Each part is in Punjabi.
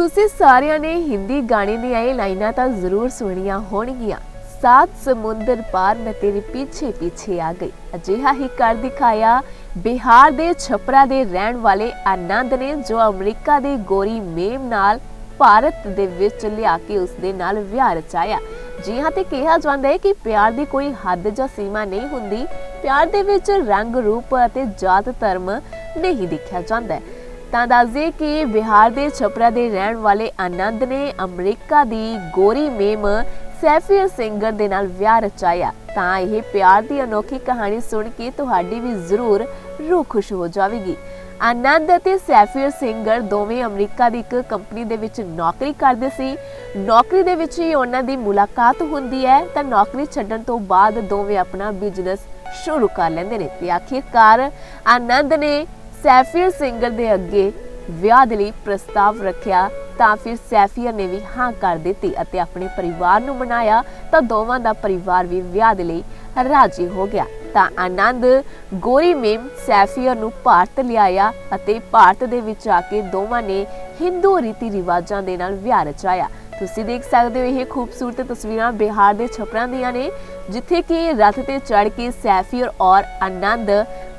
ਤੁਸੀਂ ਸਾਰਿਆਂ ਨੇ ਹਿੰਦੀ ਗਾਣੇ ਦੀਆਂ ਇਹ ਲਾਈਨਾਂ ਤਾਂ ਜ਼ਰੂਰ ਸੁਣੀਆਂ ਹੋਣਗੀਆਂ। ਸਾਤ ਸਮੁੰਦਰ ਪਾਰ ਮੈਂ ਤੇਰੇ ਪਿੱਛੇ ਪਿੱਛੇ ਆ ਗਈ। ਅਜਿਹਾ ਹੀ ਕਰ ਦਿਖਾਇਆ। ਬਿਹਾਰ ਦੇ ਛਪਰਾ ਦੇ ਰਹਿਣ ਵਾਲੇ ਆਨੰਦ ਨੇ ਜੋ ਅਮਰੀਕਾ ਦੇ ਗੋਰੀ ਮੇਮ ਨਾਲ ਭਾਰਤ ਦੇ ਵਿੱਚ ਲਿਆ ਕੇ ਉਸ ਦੇ ਨਾਲ ਵਿਆਹ ਰਚਾਇਆ। ਜੀ ਹਾਂ, ਤੇ ਕਿਹਾ ਜਾਂਦਾ ਹੈ ਕਿ ਪਿਆਰ ਦੀ ਕੋਈ ਹੱਦ ਜਾਂ ਸੀਮਾ ਨਹੀਂ ਹੁੰਦੀ। ਪਿਆਰ ਦੇ ਵਿੱਚ ਰੰਗ, ਰੂਪ ਅਤੇ ਜਾਤ ਧਰਮ ਨਹੀਂ ਦੇਖਿਆ ਜਾਂਦਾ ਹੈ। ਤਾਂ ਦੱਸਦੇ ਕਿ ਬਿਹਾਰ ਦੇ ਛਪਰਾ ਦੇ ਰਹਿਣ ਵਾਲੇ ਆਨੰਦ ਨੇ ਅਮਰੀਕਾ ਦੀ ਗੋਰੀ ਮੇਮ ਸੈਫੀਅਰ ਸਿੰਗਰ ਦੇ ਨਾਲ ਵਿਆਹ ਰਚਾਇਆ। ਤਾਂ ਇਹ ਪਿਆਰ ਦੀ ਅਨੋਖੀ ਕਹਾਣੀ ਸੁਣ ਕੇ ਤੁਹਾਡੀ ਵੀ ਜ਼ਰੂਰ ਰੂਹ ਖੁਸ਼ ਹੋ ਜਾਵੇਗੀ। ਆਨੰਦ ਅਤੇ ਸੈਫੀਅਰ ਸਿੰਗਰ ਦੋਵੇਂ ਅਮਰੀਕਾ ਦੀ ਇੱਕ ਕੰਪਨੀ ਦੇ ਵਿੱਚ ਨੌਕਰੀ ਕਰਦੇ ਸੀ। ਨੌਕਰੀ ਦੇ ਵਿੱਚ ਹੀ ਉਹਨਾਂ ਦੀ ਮੁਲਾਕਾਤ ਹੁੰਦੀ ਹੈ। ਤਾਂ ਨੌਕਰੀ ਛੱਡਣ ਤੋਂ ਬਾਅਦ ਦੋਵੇਂ ਆਪਣਾ ਬਿਜ਼ਨਸ ਸ਼ੁਰੂ ਕਰ ਲੈਂਦੇ ਨੇ ਤੇ ਆਖਿਰਕਾਰ ਆਨੰਦ ਨੇ ਸੈਫੀਅਰ ਸਿੰਗਰ ਦੇ ਅੱਗੇ ਵਿਆਹ ਦੇ ਲਈ ਪ੍ਰਸਤਾਵ ਰੱਖਿਆ, ਤਾਂ ਫਿਰ ਸੈਫੀਅਰ ਨੇ ਵੀ ਹਾਂ ਕਰ ਦਿੱਤੀ ਅਤੇ ਆਪਣੇ ਪਰਿਵਾਰ ਨੂੰ ਮਨਾਇਆ, ਤਾਂ ਦੋਵਾਂ ਦਾ ਪਰਿਵਾਰ ਵੀ ਵਿਆਹ ਦੇ ਲਈ ਰਾਜੀ ਹੋ ਗਿਆ। ਤਾਂ ਆਨੰਦ ਗੋਰੀ ਮੇਮ ਸੈਫੀਅਰ ਨੂੰ ਭਾਰਤ ਲਿਆਇਆ ਅਤੇ ਭਾਰਤ ਦੇ ਵਿੱਚ ਆ ਕੇ ਦੋਵਾਂ ਨੇ ਹਿੰਦੂ ਰੀਤੀ ਰਿਵਾਜਾਂ ਦੇ ਨਾਲ ਵਿਆਹ ਰਚਾਇਆ। ਤੁਸੀਂ ਦੇਖ ਸਕਦੇ ਹੋ, ਇਹ ਖੂਬਸੂਰਤ ਤਸਵੀਰਾਂ ਬਿਹਾਰ ਦੇ ਛਪਰਾਂ ਦੀਆਂ ਨੇ, ਜਿੱਥੇ ਕਿ ਰੱਥ ਤੇ ਚੜ ਕੇ ਸੈਫੀ ਔਰ ਆਨੰਦ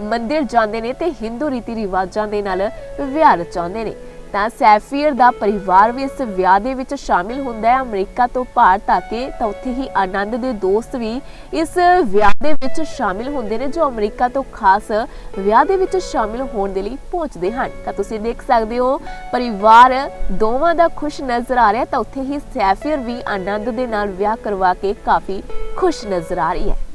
ਮੰਦਿਰ ਜਾਂਦੇ ਨੇ ਤੇ ਹਿੰਦੂ ਰੀਤੀ ਰਿਵਾਜਾਂ ਦੇ ਨਾਲ ਵਿਆਹ ਰਚਾਉਂਦੇ ਨੇ। ਤਾਂ ਸੈਫੀਅਰ ਦਾ ਪਰਿਵਾਰ ਵੀ ਇਸ ਵਿਆਹ ਦੇ ਵਿੱਚ ਸ਼ਾਮਿਲ ਹੁੰਦਾ ਹੈ। ਅਮਰੀਕਾ ਤੋਂ ਭਾਰਤ ਆ ਕੇ ਤਾਂ ਉੱਥੇ ਹੀ ਆਨੰਦ ਦੇ ਦੋਸਤ ਵੀ ਇਸ ਵਿਆਹ ਦੇ ਵਿੱਚ ਸ਼ਾਮਿਲ ਹੁੰਦੇ ਨੇ, ਜੋ ਅਮਰੀਕਾ ਤੋਂ ਖਾਸ ਵਿਆਹ ਦੇ ਵਿੱਚ ਸ਼ਾਮਿਲ ਹੋਣ ਦੇ ਲਈ ਪਹੁੰਚਦੇ ਹਨ। ਤਾਂ ਤੁਸੀਂ ਦੇਖ ਸਕਦੇ ਹੋ, ਪਰਿਵਾਰ ਦੋਵਾਂ ਦਾ ਖੁਸ਼ ਨਜ਼ਰ ਆ ਰਿਹਾ ਤਾਂ ਉੱਥੇ ਹੀ ਸੈਫੀਅਰ ਵੀ ਆਨੰਦ ਦੇ ਨਾਲ ਵਿਆਹ ਕਰਵਾ ਕੇ ਕਾਫੀ ਖੁਸ਼ ਨਜ਼ਰ ਆ ਰਹੀ ਹੈ।